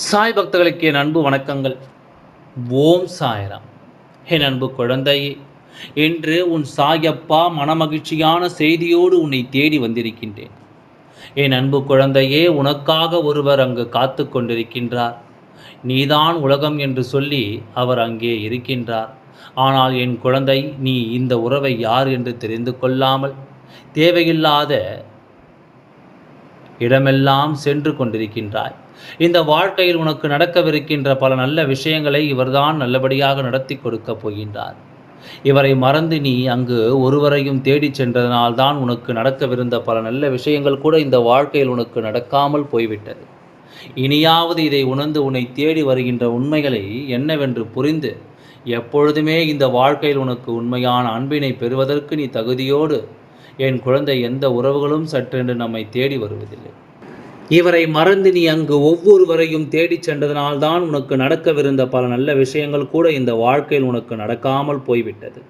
சாய் பக்தர்களுக்கு என் அன்பு வணக்கங்கள். ஓம் சாயராம். என் அன்பு குழந்தையே என்று உன் சாயப்பா மனமகிழ்ச்சியான செய்தியோடு உன்னை தேடி வந்திருக்கின்றேன். என் அன்பு குழந்தையே உனக்காக ஒருவர் அங்கு காத்து கொண்டிருக்கின்றார். நீதான் உலகம் என்று சொல்லி அவர் அங்கே இருக்கின்றார். ஆனால் என் குழந்தை நீ இந்த உறவை யார் என்று தெரிந்து கொள்ளாமல் தேவையில்லாத இடமெல்லாம் சென்று கொண்டிருக்கின்றாய். இந்த வாழ்க்கையில் உனக்கு நடக்கவிருக்கின்ற பல நல்ல விஷயங்களை இவர்தான் நல்லபடியாக நடத்தி கொடுக்கப் போகின்றார். இவரை மறந்து நீ அங்கு ஒருவரையும் தேடிச் சென்றதனால்தான் உனக்கு நடக்கவிருந்த பல நல்ல விஷயங்கள் கூட இந்த வாழ்க்கையில் உனக்கு நடக்காமல் போய்விட்டது. இனியாவது இதை உணர்ந்து உன்னை தேடி வருகின்ற உண்மைகளை என்னவென்று புரிந்து எப்பொழுதுமே இந்த வாழ்க்கையில் உனக்கு உண்மையான அன்பினை பெறுவதற்கு நீ தகுதியோடு என் குழந்தை எந்த உறவுகளும் சற்றென்று நம்மை தேடி வருவதில்லை. இவரை மறந்து நீ அங்கு ஒவ்வொருவரையும் தேடிச் சென்றதனால்தான் உனக்கு நடக்கவிருந்த பல நல்ல விஷயங்கள் கூட இந்த வாழ்க்கையில் உனக்கு நடக்காமல் போய்விட்டது.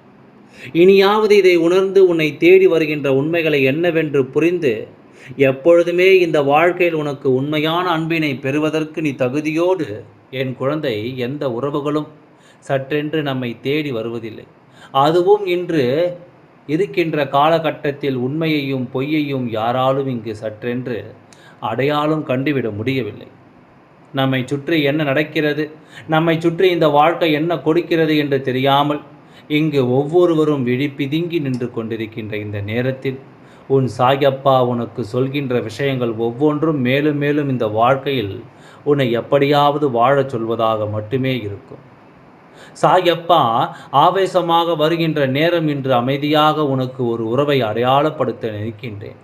இனியாவது இதை உணர்ந்து உன்னை தேடி வருகின்ற உண்மைகளை என்னவென்று புரிந்து எப்பொழுதுமே இந்த வாழ்க்கையில் உனக்கு உண்மையான அன்பினை பெறுவதற்கு நீ தகுதியோடு என் குழந்தை எந்த உறவுகளும் சற்றென்று நம்மை தேடி வருவதில்லை. அதுவும் இன்று இருக்கின்ற காலகட்டத்தில் உண்மையையும் பொய்யையும் யாராலும் இங்கு சற்றென்று அடையாளம் கண்டுவிட முடியவில்லை. நம்மை சுற்றி என்ன நடக்கிறது? நம்மை சுற்றி இந்த வாழ்க்கை என்ன கொடுக்கிறது என்று தெரியாமல் இங்கு ஒவ்வொருவரும் விழிப்பிதுங்கி நின்று கொண்டிருக்கின்ற இந்த நேரத்தில் உன் சாயப்பா உனக்கு சொல்கின்ற விஷயங்கள் ஒவ்வொன்றும் மேலும் மேலும் இந்த வாழ்க்கையில் உன்னை எப்படியாவது வாழச் சொல்வதாக மட்டுமே இருக்கும். சாயப்பா ஆவேசமாக வருகின்ற நேரம் இன்று அமைதியாக உனக்கு ஒரு உறவை அடையாளப்படுத்த நினைக்கின்றேன்.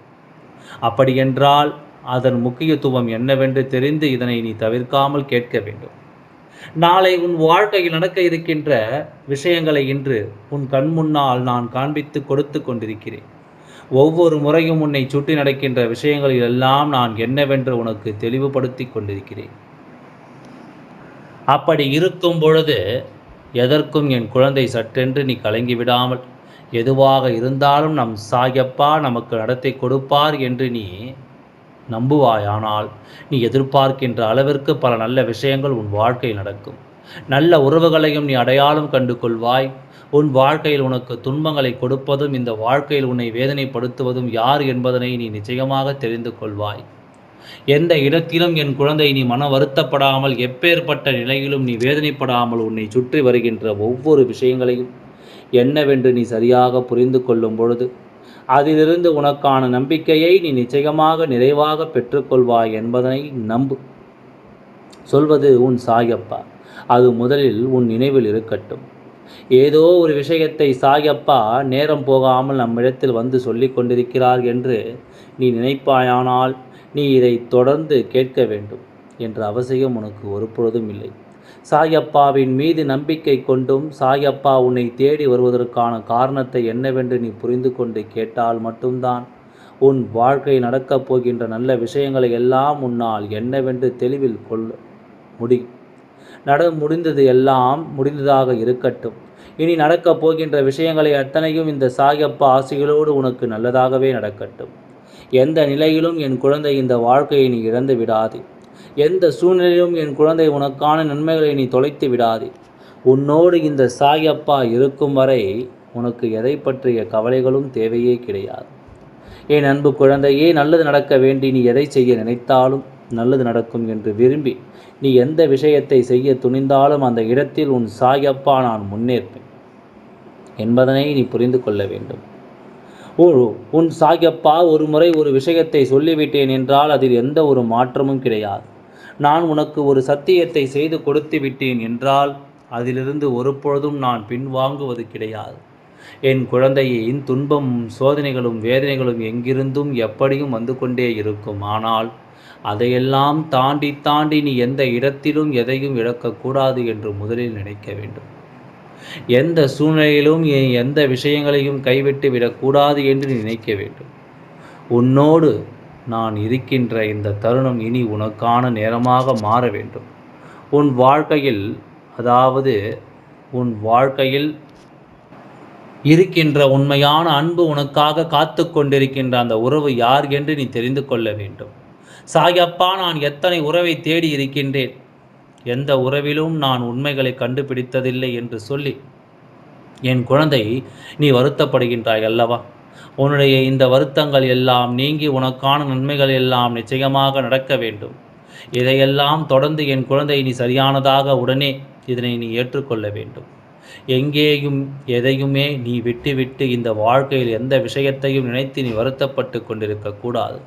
அப்படியென்றால் அதன் முக்கியத்துவம் என்னவென்று தெரிந்து இதனை நீ தவிர்க்காமல் கேட்க வேண்டும். நாளை உன் வாழ்க்கையில் நடக்க இருக்கின்ற விஷயங்களை இன்று உன் கண் முன்னால் நான் காண்பித்து கொடுத்து கொண்டிருக்கிறேன். ஒவ்வொரு முறையும் உன்னை சுற்றி நடக்கின்ற விஷயங்களில் எல்லாம் நான் என்னவென்று உனக்கு தெளிவுபடுத்தி கொண்டிருக்கிறேன். அப்படி இருக்கும் பொழுது எதற்கும் என் குழந்தை சற்றென்று நீ கலங்கி விடாமல் எதுவாக இருந்தாலும் நம் சாயப்பா நமக்கு நடத்தை கொடுப்பார் என்று நீ நம்புவாயானால் நீ எதிர்பார்க்கின்ற அளவிற்கு பல நல்ல விஷயங்கள் உன் வாழ்க்கையில் நடக்கும். நல்ல உறவுகளையும் நீ அடையாளம் கண்டு கொள்வாய் உன் வாழ்க்கையில் உனக்கு துன்பங்களை கொடுப்பதும் இந்த வாழ்க்கையில் உன்னை வேதனைப்படுத்துவதும் யார் என்பதனை நீ நிச்சயமாக தெரிந்து கொள்வாய். எந்த இடத்திலும் என் குழந்தை நீ மன வருத்தப்படாமல் எப்பேற்பட்ட நிலையிலும் நீ வேதனைப்படாமல் உன்னை சுற்றி வருகின்ற ஒவ்வொரு விஷயங்களையும் என்னவென்று நீ சரியாக புரிந்து கொள்ளும் பொழுது அதிலிருந்து உனக்கான நம்பிக்கையை நீ நிச்சயமாக நிறைவாக பெற்றுக்கொள்வாய் என்பதனை நம்பு. சொல்வது உன் சாயப்பா. அது முதலில் உன் நினைவில் இருக்கட்டும். ஏதோ ஒரு விஷயத்தை சாயப்பா நேரம் போகாமல் நம்மிடத்தில் வந்து சொல்லிக் கொண்டிருக்கிறார் என்று நீ நினைப்பாயானால் நீ இதை தொடர்ந்து கேட்க வேண்டும் என்ற அவசியம் உனக்கு ஒருபொழுதும் இல்லை. சாயப்பாவின் மீது நம்பிக்கை கொண்டும் சாயப்பா உன்னை தேடி வருவதற்கான காரணத்தை என்னவென்று நீ புரிந்து கொண்டு கேட்டால் மட்டும்தான். உன் வாழ்க்கை நடக்கப் போகின்ற நல்ல விஷயங்களை எல்லாம் உன்னால் என்னவென்று தெளிவில் கொள்ள முடி நட முடிந்தது எல்லாம் முடிந்ததாக இருக்கட்டும். இனி நடக்கப் போகின்ற விஷயங்களை அத்தனையும் இந்த சாயப்பா ஆசைகளோடு உனக்கு நல்லதாகவே நடக்கட்டும். எந்த நிலையிலும் என் குழந்தை இந்த வாழ்க்கையை நீ இழந்து விடாதே. எந்த சூழ்நிலையிலும் என் குழந்தை உனக்கான நன்மைகளை நீ தொலைத்து விடாதே. உன்னோடு இந்த சாயப்பா இருக்கும் வரை உனக்கு எதை பற்றிய கவலைகளும் தேவையே கிடையாது. என் அன்பு குழந்தையே நல்லது நடக்க வேண்டி நீ எதை செய்ய நினைத்தாலும் நல்லது நடக்கும் என்று விரும்பி நீ எந்த விஷயத்தை செய்ய துணிந்தாலும் அந்த இடத்தில் உன் சாயப்பா நான் முன்னேற்பேன் என்பதனை நீ புரிந்து கொள்ள வேண்டும். உன் சாயப்பா ஒரு முறை ஒரு விஷயத்தை சொல்லிவிட்டேன் என்றால் அதில் எந்த ஒரு மாற்றமும் கிடையாது. நான் உனக்கு ஒரு சத்தியத்தை செய்து கொடுத்து விட்டேன் என்றால் அதிலிருந்து ஒரு பொழுதும் நான் பின்வாங்குவது கிடையாது. என் குழந்தையின் துன்பமும் சோதனைகளும் வேதனைகளும் எங்கிருந்தும் எப்படியும் வந்து கொண்டே இருக்கும். ஆனால் அதையெல்லாம் தாண்டி தாண்டி நீ எந்த இடத்திலும் எதையும் இழக்கக்கூடாது என்று முதலில் நினைக்க வேண்டும். எந்த சூழ்நிலையிலும் எந்த விஷயங்களையும் கைவிட்டு விடக்கூடாது என்று நினைக்க வேண்டும். உன்னோடு நான் இருக்கின்ற இந்த தருணம் இனி உனக்கான நேரமாக மாற வேண்டும். உன் வாழ்க்கையில் அதாவது உன் வாழ்க்கையில் இருக்கின்ற உண்மையான அன்பு உனக்காக காத்து கொண்டிருக்கின்ற அந்த உறவு யார் என்று நீ தெரிந்து கொள்ள வேண்டும். சாயப்பா நான் எத்தனை உறவை தேடி இருக்கின்றேன்? எந்த உறவிலும் நான் உண்மைகளை கண்டுபிடித்ததில்லை என்று சொல்லி என் குழந்தை நீ வருத்தப்படுகின்றாய் அல்லவா? உன்னுடைய இந்த வருத்தங்கள் எல்லாம் நீங்கி உனக்கான நன்மைகள் எல்லாம் நிச்சயமாக நடக்க வேண்டும். இதையெல்லாம் தொடர்ந்து என் குழந்தை நீ சரியானதாக உடனே இதனை நீ ஏற்றுக்கொள்ள வேண்டும். எங்கேயும் எதையுமே நீ விட்டுவிட்டு இந்த வாழ்க்கையில் எந்த விஷயத்தையும் நினைத்து நீ வருத்தப்பட்டு கொண்டிருக்கக்கூடாது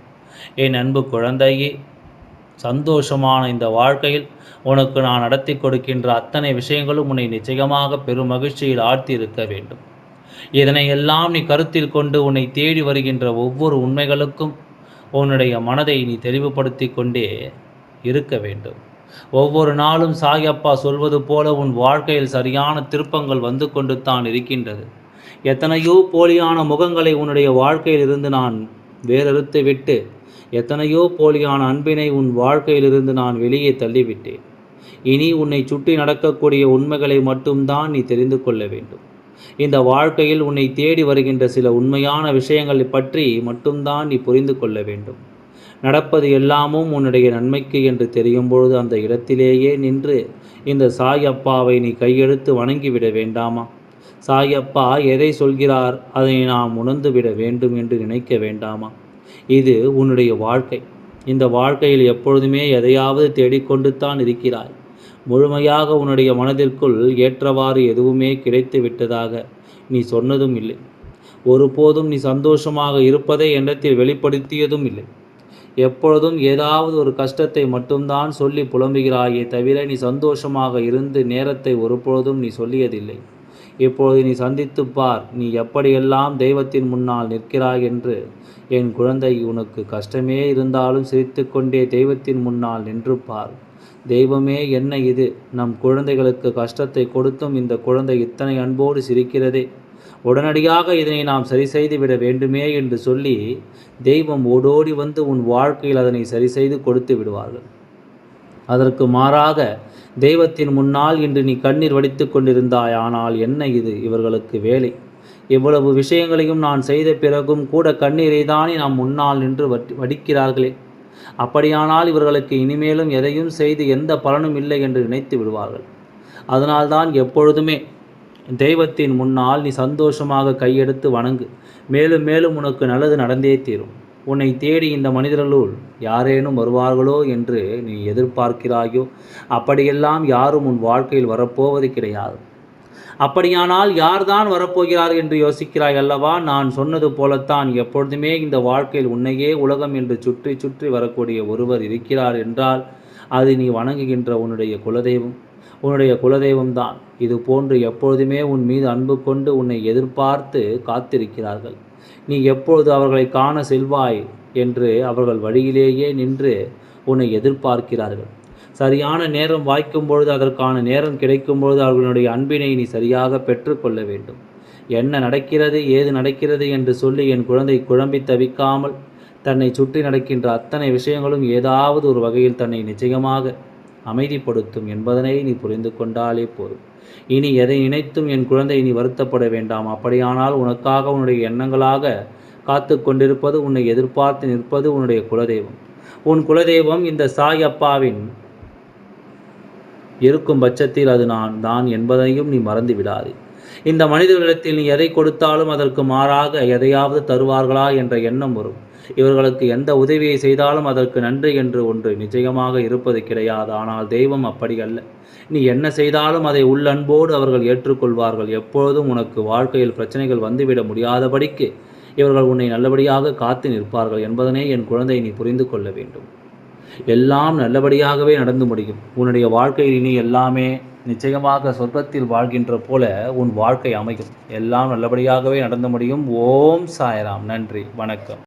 என் அன்பு குழந்தையே சந்தோஷமான இந்த வாழ்க்கையில் உனக்கு நான் நடத்தி கொடுக்கின்ற அத்தனை விஷயங்களும் உன்னை நிச்சயமாக பெரும் மகிழ்ச்சியில் ஆழ்த்தி இருக்க வேண்டும். இதனை எல்லாம் நீ கருத்தில் கொண்டு உன்னை தேடி வருகின்ற ஒவ்வொரு உண்மைகளுக்கும் உன்னுடைய மனதை நீ தெளிவுபடுத்தி கொண்டே இருக்க வேண்டும். ஒவ்வொரு நாளும் சாயப்பா சொல்வது போல உன் வாழ்க்கையில் சரியான திருப்பங்கள் வந்து கொண்டு தான் இருக்கின்றது. எத்தனையோ போலியான முகங்களை உன்னுடைய வாழ்க்கையில் இருந்து நான் வேறறுத்து விட்டு எத்தனையோ போலியான அன்பினை உன் வாழ்க்கையிலிருந்து நான் வெளியே தள்ளிவிட்டேன். இனி உன்னை சுற்றி நடக்கக்கூடிய உண்மைகளை மட்டும்தான் நீ தெரிந்து கொள்ள வேண்டும். இந்த வாழ்க்கையில் உன்னை தேடி வருகின்ற சில உண்மையான விஷயங்களை பற்றி மட்டும்தான் நீ புரிந்து கொள்ள வேண்டும். நடப்பது எல்லாமும் உன்னுடைய நன்மைக்கு என்று தெரியும் பொழுது அந்த இடத்திலேயே நின்று இந்த சாய் அப்பாவை நீ கையெடுத்து வணங்கிவிட வேண்டாமா? சாய் அப்பா எதை சொல்கிறார்? அதை நாம் உணர்ந்துவிட வேண்டும் என்று நினைக்க வேண்டாமா? இது உன்னுடைய வாழ்க்கை. இந்த வாழ்க்கையில் எப்பொழுதுமே எதையாவது தேடிக்கொண்டு தான் இருக்கிறாய். முழுமையாக உன்னுடைய மனதிற்குள் ஏற்றவாறு எதுவுமே கிடைத்து விட்டதாக நீ சொன்னதும் இல்லை. ஒருபோதும் நீ சந்தோஷமாக இருப்பதை எண்ணத்தில் வெளிப்படுத்தியதும் இல்லை. எப்பொழுதும் ஏதாவது ஒரு கஷ்டத்தை மட்டும்தான் சொல்லி புலம்புகிறாயே தவிர நீ சந்தோஷமாக இருந்து நேரத்தை ஒருபொழுதும் நீ சொல்லியதில்லை. இப்பொழுது நீ சந்தித்து பார் நீ எப்படியெல்லாம் தெய்வத்தின் முன்னால் நிற்கிறாய் என்று. என் குழந்தை உனக்கு கஷ்டமே இருந்தாலும் சிரித்து கொண்டே தெய்வத்தின் முன்னால் நின்று பார். தெய்வமே என்ன இது? நம் குழந்தைகளுக்கு கஷ்டத்தை கொடுத்தும் இந்த குழந்தை இத்தனை அன்போடு சிரிக்கிறதே. உடனடியாக இதனை நாம் சரி செய்து விட வேண்டுமே என்று சொல்லி தெய்வம் ஓடோடி வந்து உன் வாழ்க்கையில் அதனை சரி செய்து கொடுத்து விடுவார்கள். அதற்கு மாறாக தெய்வத்தின் முன்னால் இன்று நீ கண்ணீர் வடித்து கொண்டிருந்தாய் ஆனால் என்ன இது இவர்களுக்கு வேலை? இவ்வளவு விஷயங்களையும் நான் செய்த பிறகும் கூட கண்ணீரை தானே நாம் முன்னால் நின்று வடிக்கிறார்களே? அப்படியானால் இவர்களுக்கு இனிமேலும் எதையும் செய்து எந்த பலனும் இல்லை என்று நினைத்து விடுவார்கள். அதனால்தான் எப்பொழுதுமே தெய்வத்தின் முன்னால் நீ சந்தோஷமாக கையெடுத்து வணங்கு. மேலும் மேலும் உனக்கு நல்லது நடந்தே தீரும். உன்னை தேடி இந்த மனிதர்களுள் யாரேனும் வருவார்களோ என்று நீ எதிர்பார்க்கிறாயோ? அப்படியெல்லாம் யாரும் உன் வாழ்க்கையில் வரப்போவது கிடையாது. அப்படியானால் யார்தான் வரப்போகிறார் என்று யோசிக்கிறாய் அல்லவா? நான் சொன்னது போலத்தான் எப்பொழுதுமே இந்த வாழ்க்கையில் உன்னையே உலகம் என்று சுற்றி சுற்றி வரக்கூடிய ஒருவர் இருக்கிறார் என்றால் அது நீ வணங்குகின்ற உன்னுடைய குலதெய்வம். உன்னுடைய குலதெய்வம் தான். இது போன்று எப்பொழுதுமே உன் மீது அன்பு கொண்டு உன்னை எதிர்பார்த்து காத்திருக்கிறார்கள். நீ எப்பொழுது அவர்களை காண செல்வாய் என்று அவர்கள் வழியிலேயே நின்று உன்னை எதிர்பார்க்கிறார்கள். சரியான நேரம் வாய்க்கும் பொழுது அதற்கான நேரம் கிடைக்கும் பொழுது அவர்களுடைய அன்பினை நீ சரியாக பெற்றுக்கொள்ள வேண்டும். என்ன நடக்கிறது ஏது நடக்கிறது என்று சொல்லி என் குழந்தை குழம்பி தவிக்காமல் தன்னை சுற்றி நடக்கின்ற அத்தனை விஷயங்களும் ஏதாவது ஒரு வகையில் தன்னை நிச்சயமாக அமைதிப்படுத்தும் என்பதனை நீ புரிந்து கொண்டாலே போதும். இனி எதை நினைத்தும் என் குழந்தை நீ வருத்தப்பட வேண்டாம். அப்படியானால் உனக்காக உன்னுடைய எண்ணங்களாக காத்து கொண்டிருப்பது உன்னை எதிர்பார்த்து நிற்பது உன்னுடைய குலதெய்வம். உன் குலதெய்வம் இந்த சாய் அப்பாவின் இருக்கும் பட்சத்தில் அது நான் தான் என்பதையும் நீ மறந்து விடாதே. இந்த மனிதர்களிடத்தில் நீ எதை கொடுத்தாலும் அதற்கு மாறாக எதையாவது தருவார்களா என்ற எண்ணம் வரும். இவர்களுக்கு எந்த உதவியை செய்தாலும் அதற்கு நன்றி என்று ஒன்று நிச்சயமாக இருப்பது கிடையாது. ஆனால் தெய்வம் அப்படி அல்ல. நீ என்ன செய்தாலும் அதை உள்ளன்போடு அவர்கள் ஏற்றுக்கொள்வார்கள். எப்பொழுதும் உனக்கு வாழ்க்கையில் பிரச்சனைகள் வந்துவிட முடியாதபடிக்கு இவர்கள் உன்னை நல்லபடியாக காத்து நிற்பார்கள் என்பதனை என் குழந்தை நீ புரிந்து கொள்ள வேண்டும். எல்லாம் நல்லபடியாகவே நடந்து முடியும். உன்னுடைய வாழ்க்கையில் இனி எல்லாமே நிச்சயமாக சொர்க்கத்தில் வாழ்கின்ற போல உன் வாழ்க்கை அமையும். எல்லாம் நல்லபடியாகவே நடந்து முடியும். ஓம் சாயராம். நன்றி. வணக்கம்.